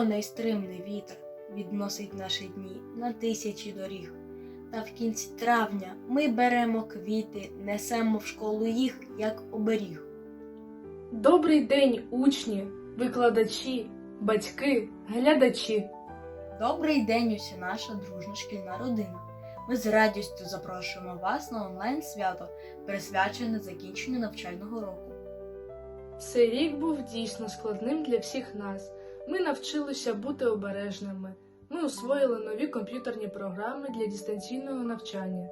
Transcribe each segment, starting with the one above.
Його нестримний вітер відносить наші дні на тисячі доріг. Та в кінці травня ми беремо квіти, несемо в школу їх, як оберіг. Добрий день, учні, викладачі, батьки, глядачі. Добрий день, уся наша дружна шкільна родина. Ми з радістю запрошуємо вас на онлайн свято, присвячене закінченню навчального року. Цей рік був дійсно складним для всіх нас. Ми навчилися бути обережними. Ми освоїли нові комп'ютерні програми для дистанційного навчання,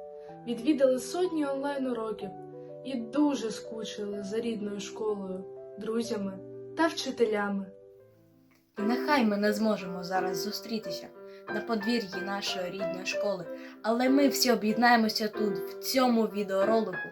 відвідали сотні онлайн-уроків і дуже скучили за рідною школою, друзями та вчителями. Нехай ми не зможемо зараз зустрітися на подвір'ї нашої рідної школи, але ми всі об'єднаємося тут, в цьому відеоролику.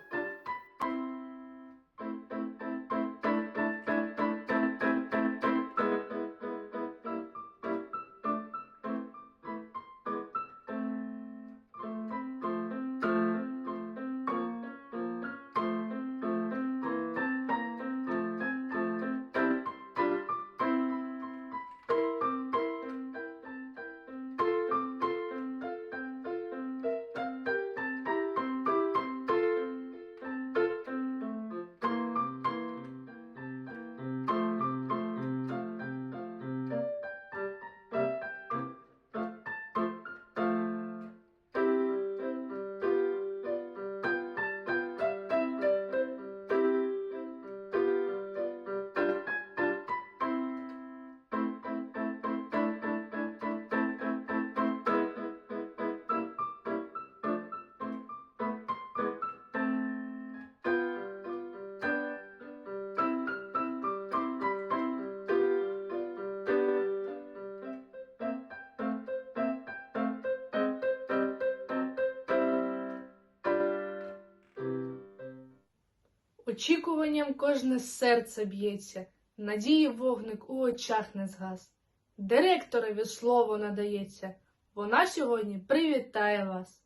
Очікуванням кожне серце б'ється, надії вогник у очах не згас. Директорові слово надається, вона сьогодні привітає вас.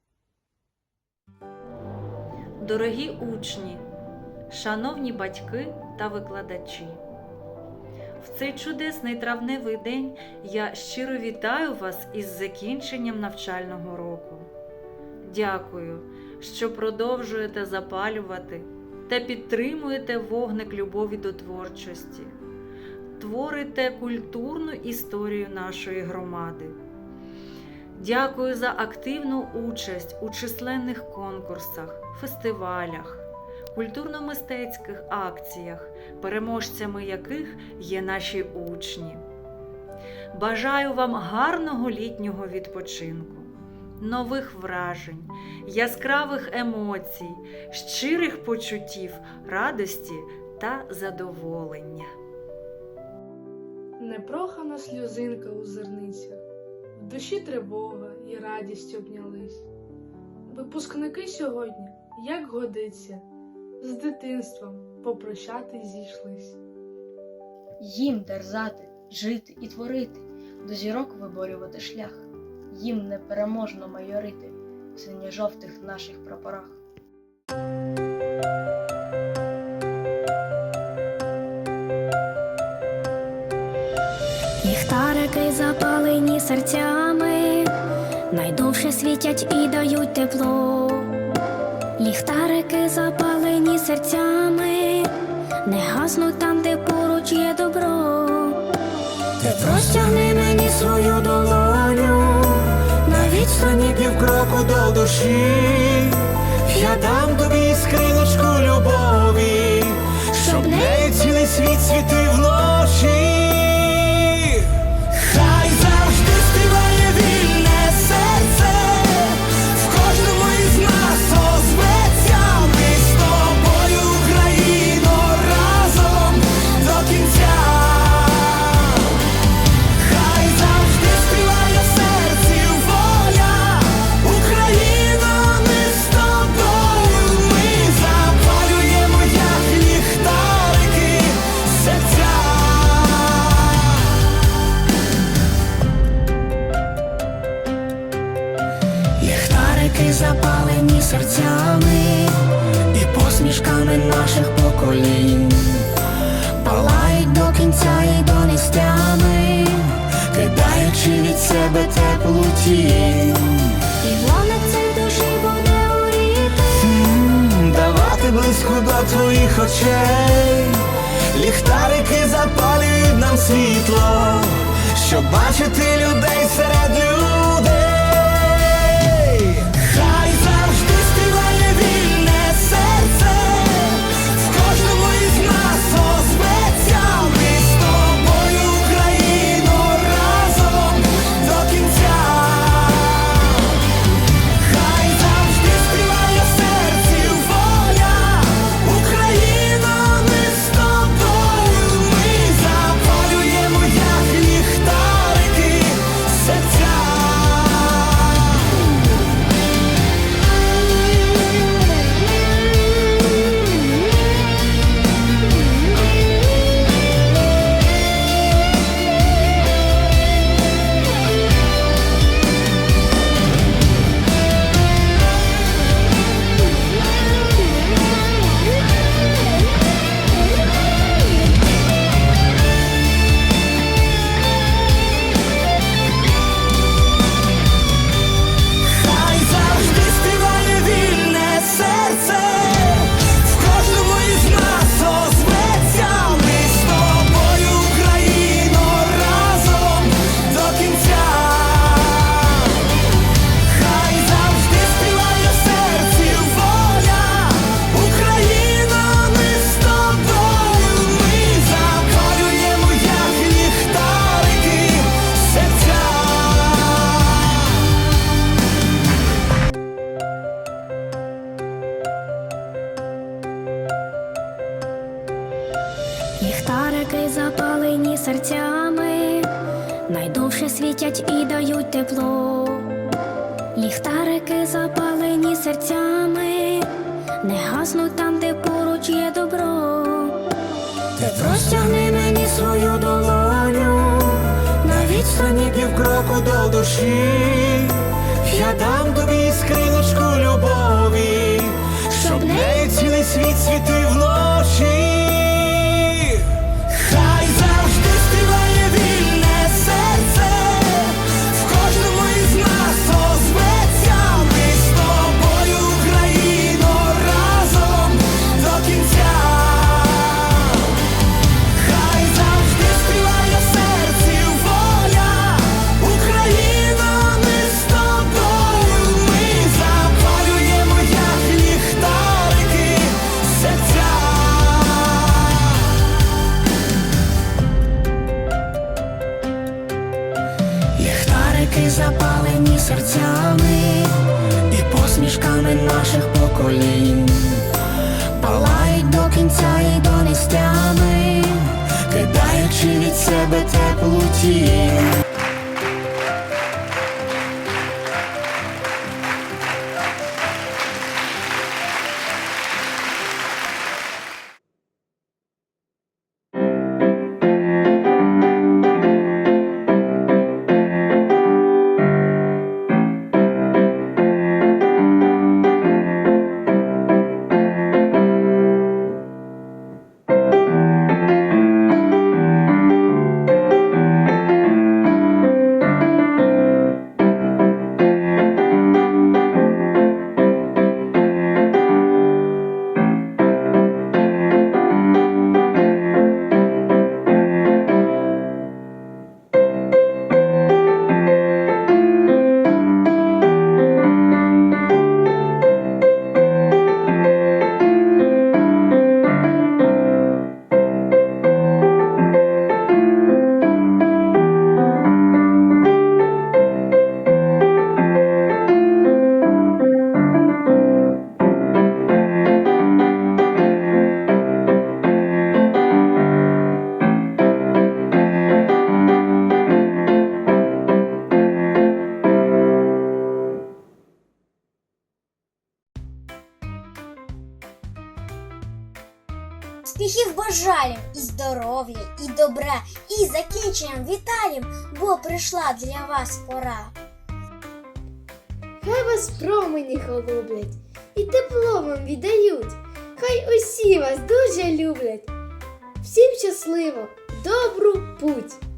Дорогі учні, шановні батьки та викладачі, в цей чудесний травневий день я щиро вітаю вас із закінченням навчального року. Дякую, що продовжуєте запалювати та підтримуєте вогник любові до творчості, творите культурну історію нашої громади. Дякую за активну участь у численних конкурсах, фестивалях, культурно-мистецьких акціях, переможцями яких є наші учні. Бажаю вам гарного літнього відпочинку, нових вражень, яскравих емоцій, щирих почуттів, радості та задоволення. Непрохана сльозинка у зерницях, в душі тривога і радість обнялись. Випускники сьогодні, як годиться, з дитинством попрощати зійшлись. Їм дерзати, жити і творити, до зірок виборювати шлях, їм непереможно майорити в синьо-жовтих наших прапорах. Ліхтарики запалені серцями, найдовше світять і дають тепло. Ліхтарики запалені серцями, не гаснуть там, де поруч є добро. Ти простягни мені свою На відстані півкроку до душі, я дам тобі До твоїх очей, ліхтарики запалюють нам світло, щоб бачити людей серед людей. Ліхтарики запалені серцями, не гаснуть там, де поруч є добро. Ти простягни мені свою долоню на відстані півкроку до душі. Я дам тобі скриночку любові, щоб нею цілий світ світив вночі. Серцями і посмішками наших поколінь, палають до кінця і до нестями, кидаючи від себе теплу тінь. Бажаєм і здоров'я, і добра, і закінченням вітаєм, бо прийшла для вас пора. Хай вас промені холоблять і тепло вам віддають. Хай усі вас дуже люблять. Всім щасливо, добру путь!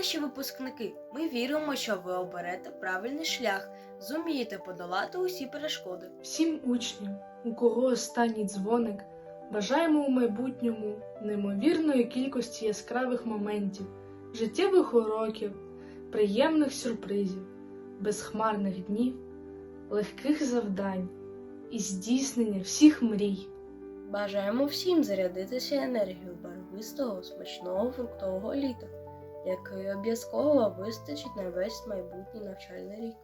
Наші випускники, ми віримо, що ви оберете правильний шлях, зумієте подолати усі перешкоди. Всім учням, у кого останній дзвоник, бажаємо у майбутньому неймовірної кількості яскравих моментів, життєвих уроків, приємних сюрпризів, безхмарних днів, легких завдань і здійснення всіх мрій. Бажаємо всім зарядитися енергією барвистого смачного фруктового літа, якої обов'язково вистачить на весь майбутній навчальний рік.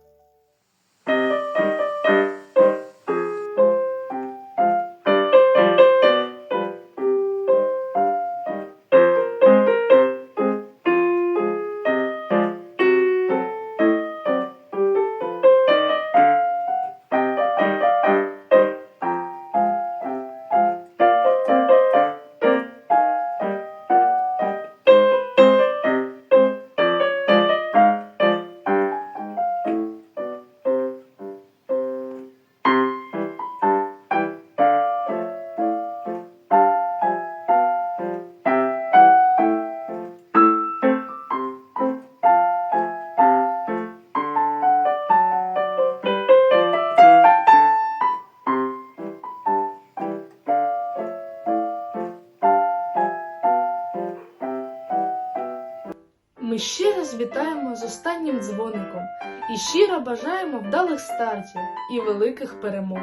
Раз вітаємо з останнім дзвоником і щиро бажаємо вдалих стартів і великих перемог.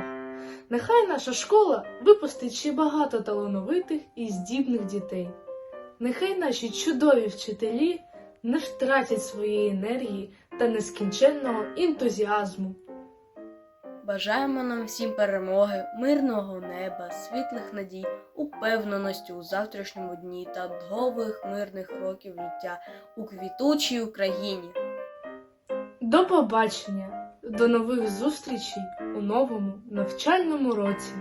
Нехай наша школа випустить ще багато талановитих і здібних дітей. Нехай наші чудові вчителі не втратять своєї енергії та нескінченного ентузіазму. Бажаємо нам всім перемоги, мирного неба, світлих надій, упевненості у завтрашньому дні та довгих мирних років життя у квітучій Україні. До побачення, до нових зустрічей у новому навчальному році.